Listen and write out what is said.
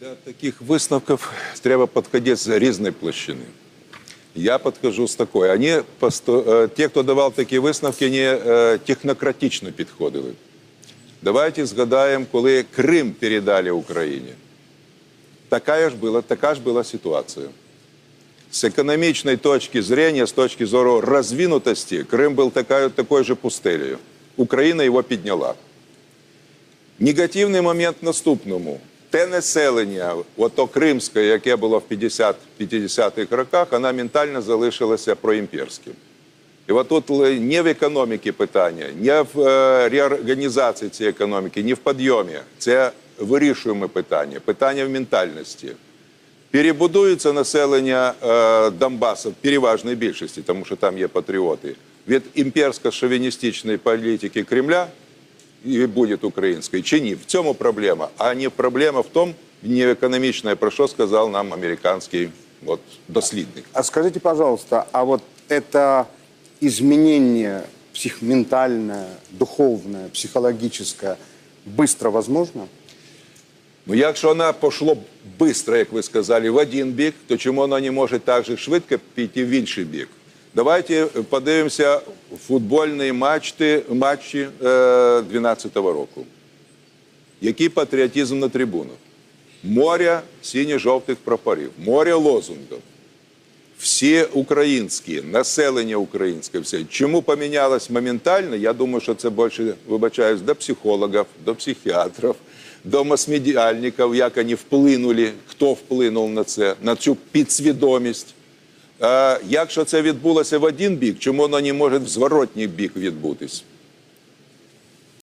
Для таких висновків треба підходити з різної площини. Я підходжу з такої. Вони, посто- е, ті, хто давав такі висновки, не технократично підходили. Давайте згадаємо, коли Крим передали Україні. Така ж була, така ж була ситуація. С экономичной точки зрения, с точки зору розвинутості, Крим був такою, такою же пустелею. Україна його підняла. Негативний момент наступному. Те населення, ото кримське, яке було в 50 50-х роках, вона ментально залишилася проімперським. І от тут не в економіці питання, не в е, реорганізації цієї економіки, не в підйомі. Це вирішуємо питання, питання в ментальності. Перебудується населення е, Донбасу в переважній більшості, тому що там є патріоти, від імперсько-шовіністичної політики Кремля і буде українською, чи ні? В цьому проблема. А не проблема в тому, не економічна, про що сказав нам американський от, дослідник. А скажите, пожалуйста, а вот это изменение психментальное, духовное, психологическое быстро возможно? Ну, якщо вона пішло швидко, як ви сказали, в один бік, то чому вона не може так же швидко піти в інший бік? Давайте подивимося футбольні матчі, матчі е, 12-го року. Який патріотизм на трибунах? Море синьо-жовтих прапорів, море лозунгів. Всі українські, населення українське, все. Чому помінялось моментально? Я думаю, що це більше, вибачаюсь, до психологів, до психіатрів, до масмедіальників, як вони вплинули, хто вплинув на це, на цю підсвідомість. Е, якщо це відбулося в один бік, чому воно не може в зворотній бік відбутись?